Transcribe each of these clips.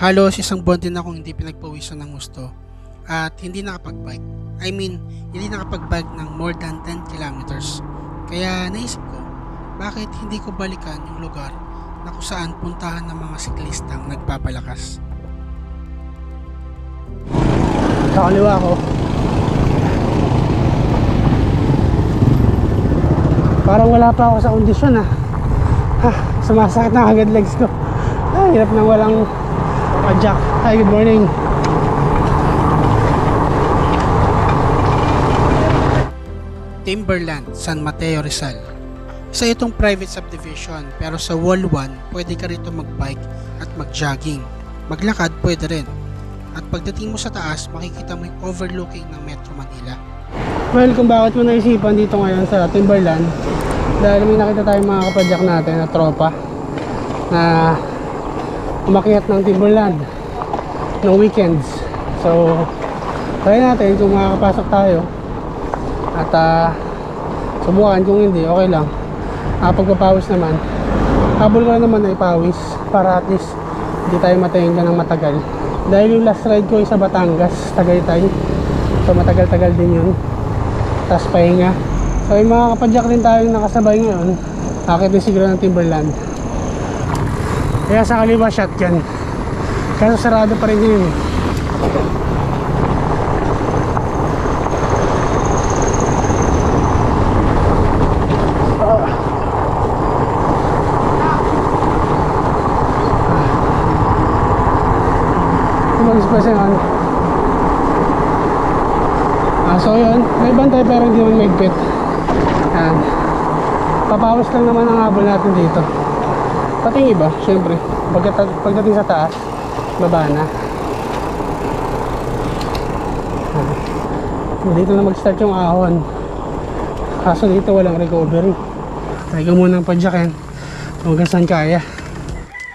Halos isang buwan din akong hindi pinagpawisan ng gusto at hindi nakapag-bike. I mean, hindi nakapag-bike ng more than 10 kilometers. Kaya naisip ko, bakit hindi ko balikan yung lugar na kung saan puntahan ng mga siklistang nagpapalakas. Sa kaliwa ko. Parang wala pa ako sa kondisyon ah. Ha, sumasakit na agad legs ko. Ay, hirap nang walang padjak. Hi, good morning. Timberland, San Mateo, Rizal. Isa itong private subdivision pero sa wall 1 pwede ka rito magbike at mag-jogging. Maglakad pwede rin. At pagdating mo sa taas, makikita mo yung overlooking ng Metro Manila. Well, kung bakit mo naisipan dito ngayon sa Timberland, dahil may nakita tayong mga kapadyak natin na tropa na umakyat ng Timberland ng weekends. So, try natin kung makakapasok tayo at ah, subukan kung hindi, okay lang. Ah, pagpapawis naman, habol ko na naman na ipawis para at least hindi tayo matahinga ng matagal. Dahil yung last ride ko ay sa Batangas, Tagaytay. So matagal-tagal din yun. Tapos pahinga. So yung mga kapadyak din tayong nakasabay ngayon, akit din siguro ng Timberland. Kaya sa kaliwa shotgun. Kaso sarado pa rin yun. mag-express. Ah, so yun, may bantay pero hindi naman maigpit. Yan. Papawas lang naman ang habol natin dito. Pati yung iba, syempre. Pagkat pagdating sa taas, baba na. Ah. Dito na mag-start yung ahon. Kaso dito walang recovery. Try ko munang padyakin. Hanggang saan kaya.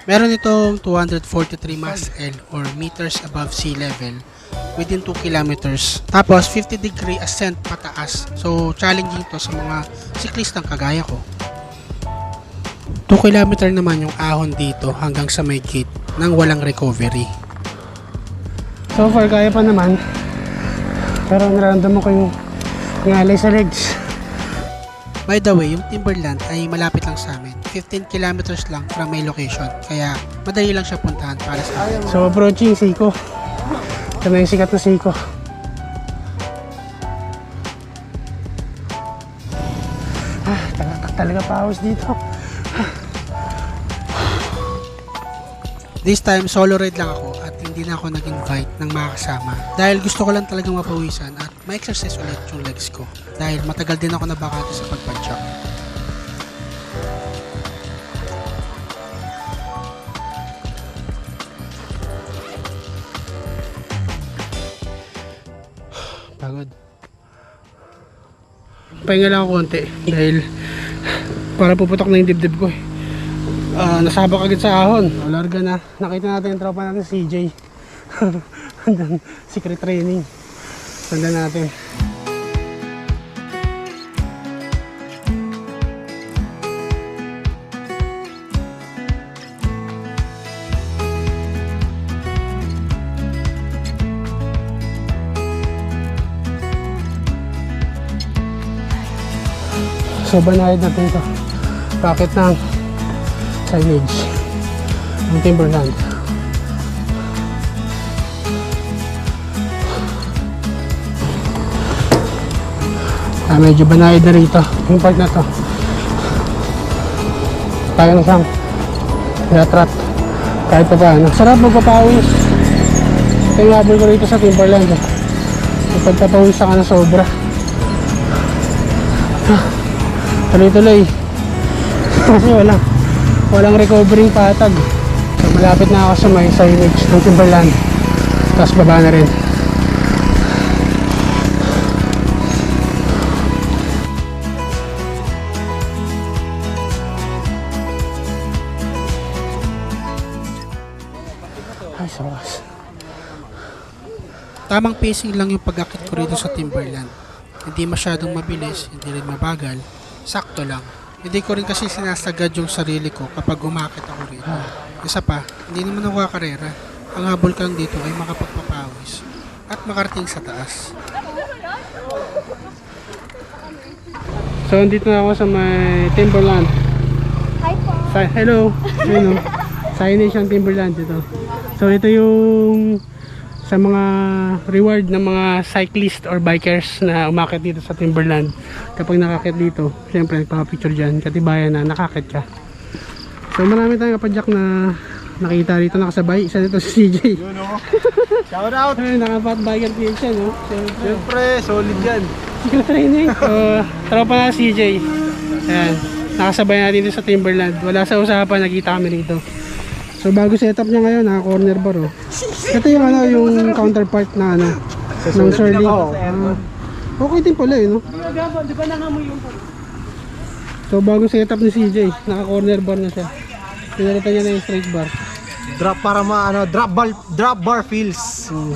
Meron itong 243 mass L or meters above sea level within 2 kilometers. Tapos 50 degree ascent pataas. So challenging to sa mga siklistang kagaya ko. 2 kilometer naman yung ahon dito hanggang sa may gate nang walang recovery. So far kaya pa naman. Pero nararamdaman ko yung ngalay sa legs. By the way, yung Timberland ay malapit lang sa amin. 15 kilometers lang from my location. Kaya madali lang siya puntahan para sa akin. So approaching Seiko. Ito na yung sikat na Seiko. Ah, talaga, talaga pawis dito. This time, solo ride lang ako at hindi na ako nag-invite ng mga kasama. Dahil gusto ko lang talagang mapawisan at ma-exercise ulit yung legs ko. Dahil matagal din ako nabakante sa pagpadyak. Pagod. Pahinga lang ako konti dahil para puputok na yung dibdib ko eh. Ah, nasabak agad sa ahon. O, larga na. Nakita natin yung tropa natin CJ. Andan, secret training. Andan natin. So banayad natin ito. Bakit ng signage ng Timberland. Ah, medyo banayad na rito yung part na to. Kaya na siyang retrat kahit pa paano. Sarap magpapawis. Yung habol ko rito sa Timberland. Eh. Kapag papawis ka na sobra. Ah, tuloy-tuloy. Kasi walang walang recovering patag. So, malapit na ako sa may signage ng Timberland. Tapos baba na rin. Ay, sa wakas. Tamang pacing lang yung pag-akit ko rito sa Timberland. Hindi masyadong mabilis, hindi rin mabagal. Sakto lang. Hindi ko rin kasi sinasagad yung sarili ko kapag umakit ako rito. Isa pa, hindi naman ako kakarera. ang habol ka lang dito ay makapagpapawis at makarating sa taas. So, andito na ako sa may Timberland. Hi po. Sa- Hello. Ayun o. Signage ng Timberland ito. So ito yung sa mga reward ng mga cyclist or bikers na umakit dito sa Timberland. Kapag nakakit dito, syempre nagpapicture dyan, katibayan na nakakit ka. So marami tayong kapadyak na nakita dito nakasabay. Isa dito si CJ. Yun o. Shout out! Ay, nakapat biker PH yan, no? Syempre. Solid yan. Training. So, tropa na CJ. Ayan. Nakasabay natin dito sa Timberland. Wala sa usapan, nakita kami dito. So, bago setup niya ngayon, naka corner bar, oh. Ito yung ano, yung counterpart na ano, ng Surly. Oo. Ah, okay din pala, yun, no? So, bago setup ni CJ, naka corner bar na siya. Pinalitan niya na yung straight bar. Drop para ma, ano, drop bar, drop bar feels. So,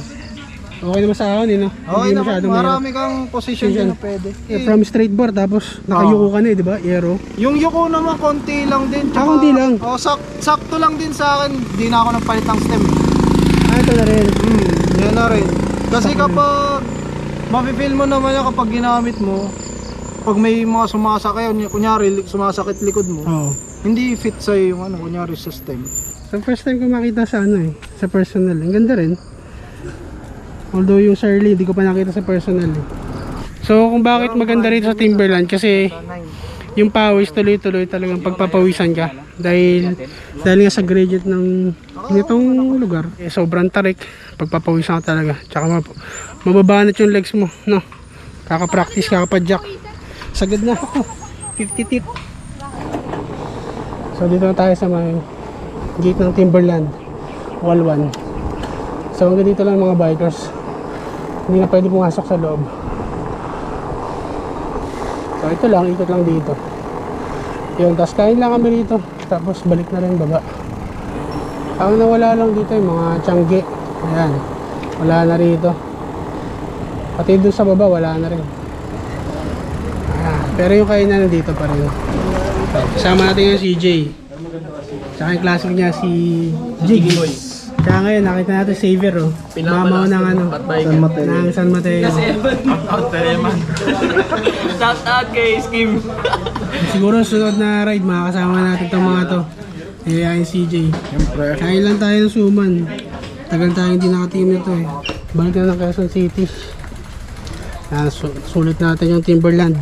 okay naman sa akin, eh, no? Okay Hindi naman, masyadong marami kang position dyan na pwede. Eh, from straight bar, tapos nakayuko ka na, eh, di ba? Aero. Yung yuko naman, konti lang din. Ah, konti lang? Oh, sak sakto lang din sa akin. Di na ako nagpalit ng stem. Ah, ito na rin. Hmm, yan na rin. Kasi kapag, mafe-feel mo naman yan kapag ginamit mo, pag may mga sumasakay, kunyari, sumasakit likod mo, Oo. hindi fit sa'yo yung ano, kunyari sa stem. So first time ko makita sa ano eh, sa personal. Ang ganda rin. Although yung Shirley, hindi ko pa nakita sa personal eh. So kung bakit maganda rito sa Timberland kasi yung pawis tuloy-tuloy talagang pagpapawisan ka. Dahil dahil nga sa gradient ng nitong lugar eh, sobrang tarik. Pagpapawisan ka talaga. Tsaka mab- mababanat yung legs mo. No? Kaka-practice kaka-padjak sagad na. Ako 50 tit so dito na tayo sa may gate ng Timberland. Wall 1 so hanggang dito lang mga bikers hindi na pwede pumasok sa loob. So ito lang ikot lang dito. Yun tapos kain lang kami dito tapos balik na rin baba. Ang nawala lang dito yung mga tiyangge ayan wala na rito. Pati doon sa baba wala na rin. Ayan. pero yung kainan nandito pa rin. Kasama natin yung CJ Tsaka yung classic niya si Jiggy Boy. Tsaka ngayon nakita natin Xavier oh. Mamaw ng ano. San Mateo. Ng San Mateo. Shout out kay Skim. Siguro sunod na ride makakasama natin itong mga to. Eh, ayun CJ. Siyempre. Kain lang tayo ng suman. Tagal tayo hindi nakatingin nito eh. Balik na ng Quezon City. Ah, su- sulit natin yung Timberland.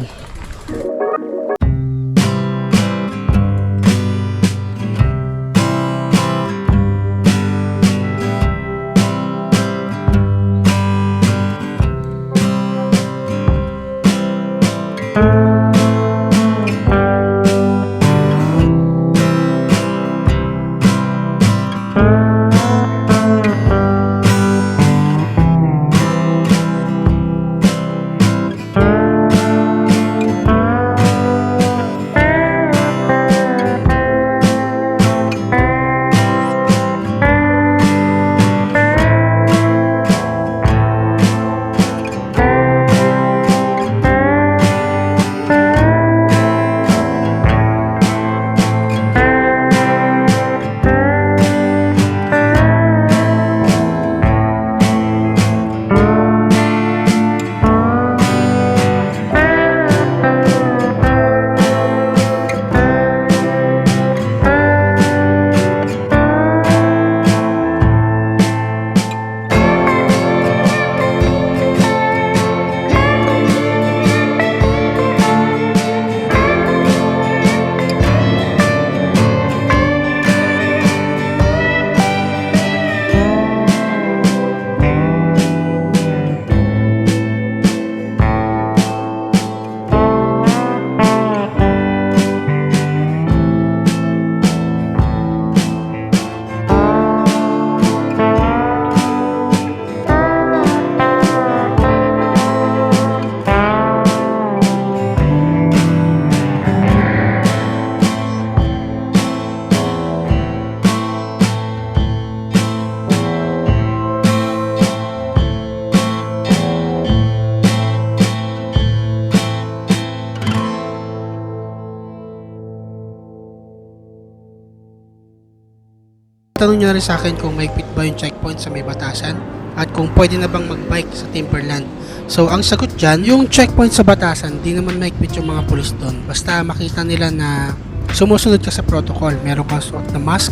Tanong nyo rin sa akin kung may fit ba yung checkpoint sa may batasan at kung pwede na bang magbike sa Timberland. So ang sagot dyan, yung checkpoint sa batasan, di naman maikpit yung mga pulis doon. Basta makita nila na sumusunod ka sa protocol. Meron kang suot na mask,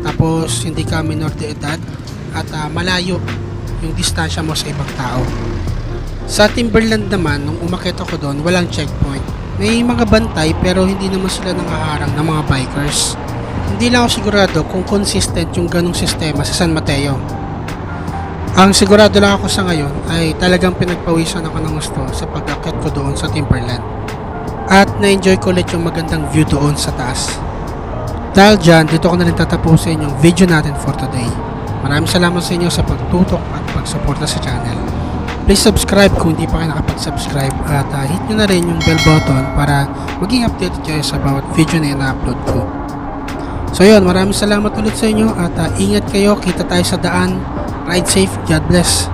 tapos hindi ka minor de edad, at ah, malayo yung distansya mo sa ibang tao. Sa Timberland naman, nung umakit ako doon, walang checkpoint. May mga bantay pero hindi naman sila nangaharang ng mga bikers. Hindi lang ako sigurado kung consistent yung ganong sistema sa San Mateo. Ang sigurado lang ako sa ngayon ay talagang pinagpawisan ako ng gusto sa pag-akit ko doon sa Timberland. At na-enjoy ko ulit yung magandang view doon sa taas. Dahil dyan, dito ko na rin tatapusin yung video natin for today. Maraming salamat sa inyo sa pagtutok at pagsuporta sa channel. Please subscribe kung hindi pa kayo nakapag-subscribe at uh, hit nyo na rin yung bell button para maging updated kayo sa bawat video na ina-upload ko. So yun, maraming salamat ulit sa inyo at uh, ingat kayo, kita tayo sa daan. Ride safe, God bless.